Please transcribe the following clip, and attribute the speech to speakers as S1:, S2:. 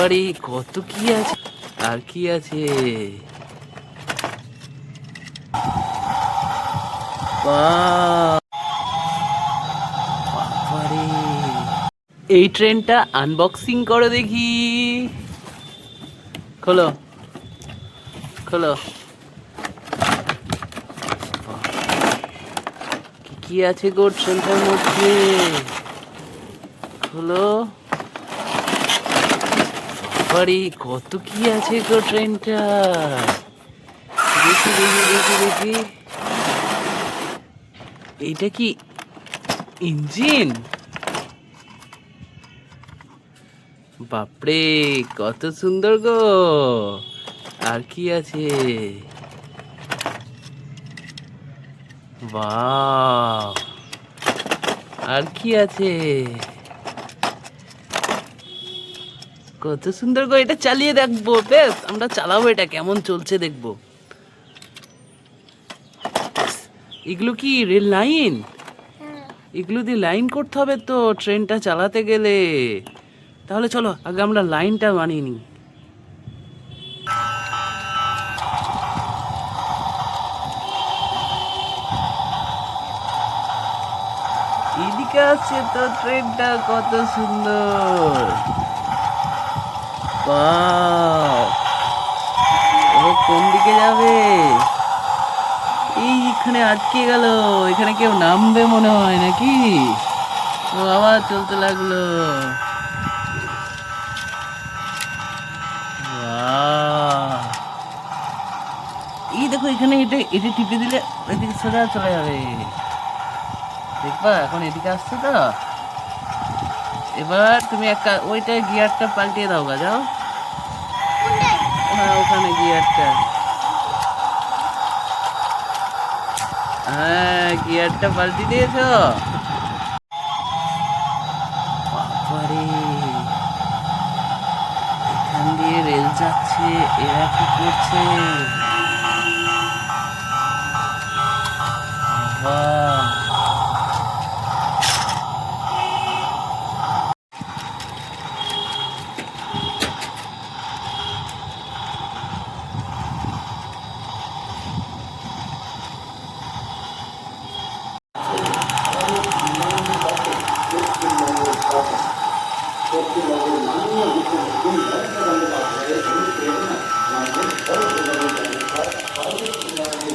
S1: বাড়ি কত কি আছে? আর কি আছে! এই ট্রেনটা আনবক্সিং করো দেখি। খোলো। খোলো। কি আছে গো ট্রেনটার মধ্যে? খোলো। বাড়ি, কত কি আছে গো ট্রেনটা? দেখি দেখি দেখি দেখি। এইটা কি ইঞ্জিন? বাপরে, কত সুন্দর গো। আর কি আছে? বাহ আর কি আছে? কত সুন্দর করে এটা চালিয়ে দেখব বেশ আমরা চালাবো এটা কেমন চলছে দেখব। এগুলো কি রেল লাইন? এগুলো দিয়ে লাইন করতে হবে তো ট্রেনটা চালাতে গেলে। তাহলে চলো আগে আমরা লাইনটা বানিয়ে নিই। এদিকে আছে তো ট্রেনটা কত সুন্দর। ও কোন দিকে যাবে? এইখানে আটকে গেল। এখানে কেউ নামবে মনে হয় নাকি? ও আবার চলতে লাগল! এই দেখো, এখানে এটা এটা টিপে দিলে ওইদিকে সোজা চলে যাবে। দেখবা, এখন এদিকে আসছে তো। এবার তুমি একটা ওইটা গিয়ারটা পাল্টিয়ে দাও গা, যাও। ওখানে গিয়ারটা হ্যাঁ গিয়ারটা পাল্টি দিয়েছ? বাবারে এখান দিয়ে রেল যাচ্ছে, এরা কি করছে? বাবা